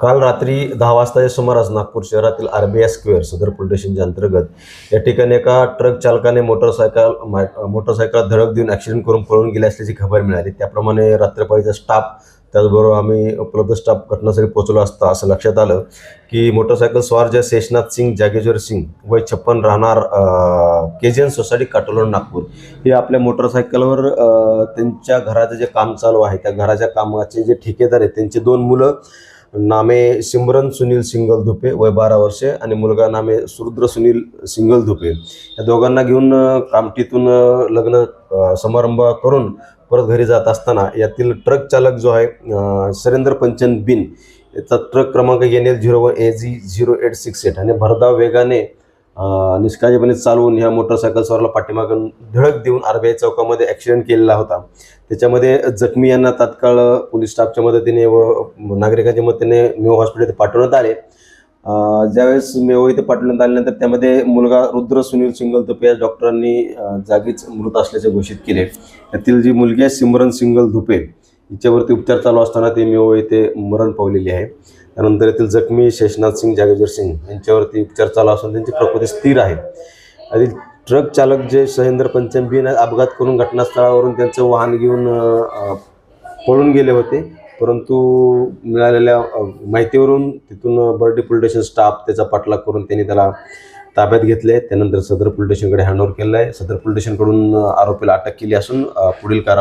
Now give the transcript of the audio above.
काल रात्री दहा वाजताच्या सुमारास नागपूर शहरातील आर बी आय स्क्वेअर सदर पोलीस स्टेशनच्या अंतर्गत या ठिकाणी एका ट्रक चालकाने मोटरसायकल मा- धडक देऊन ॲक्सिडेंट करून पळून गेले असल्याची खबर मिळाली. त्याप्रमाणे रात्रपाळीचा स्टाफ त्याचबरोबर आम्ही उपलब्ध स्टाफ घटनास्थळी पोहोचलो असता असं लक्षात आलं की मोटरसायकल स्वार जे शेषनाथ सिंग जागेश्वर सिंग वय छप्पन राहणार के जी एन सोसायटी काटोलोड नागपूर. हे आपल्या मोटरसायकलवर त्यांच्या घराचं जे काम चालू आहे त्या घराच्या कामाचे जे ठेकेदार आहेत त्यांची दोन मुलं नामे सिमरन सुनील सिंगल धुपे वय बारा वर्षे आणि मुलगा नामे सुरुद्र सुनील सिंगल धुपे. या दोघांना घेऊन कामटीतून कामठीतून लग्न समारंभ करून परत घरी जात असताना यातील ट्रक चालक जो आहे सरेंद्र पंचन बिन याचा ट्रक क्रमांक N L zero one A G zero eight six eight आणि भरधाव वेगाने निष्काळजीपणे चालवून ह्या मोटरसायकल स्वारला पाठीमागून धडक देऊन आर बी आय चौकामध्ये ॲक्सिडेंट केलेला होता. त्याच्यामध्ये जखमी यांना तात्काळ पोलीस स्टाफच्या मदतीने व नागरिकांच्या मदतीने मेव हॉस्पिटल पाठवण्यात आले. ज्यावेळेस मेव इथे पाठवण्यात आल्यानंतर त्यामध्ये मुलगा रुद्र सुनील सिंगल धुपे या डॉक्टरांनी जागीच मृत असल्याचे घोषित केले. त्यातील जी मुलगी आहे सिमरन सिंगल धुपे हिच्यावरती उपचार चालू असताना ते मेव येथे मरण पावलेली आहे. त्यानंतर येथील जखमी शेषनाथ सिंग जागेजर सिंग यांच्यावरती उपचार चालू असून त्यांची प्रकृती स्थिर आहे. आणि ट्रक चालक जे सहेंद्र पंचमबीन अपघात करून घटनास्थळावरून त्यांचं वाहन घेऊन पळून गेले होते. परंतु मिळालेल्या माहितीवरून तिथून बर्डी पोलीस स्टेशन स्टाफ त्याचा पाठलाग करून त्यांनी त्याला ताब्यात घेतले. त्यानंतर सदर पोलीस स्टेशनकडे हँडओव्हर केलं आहे. सदर पोलीस स्टेशनकडून आरोपीला अटक केली असून पुढील कार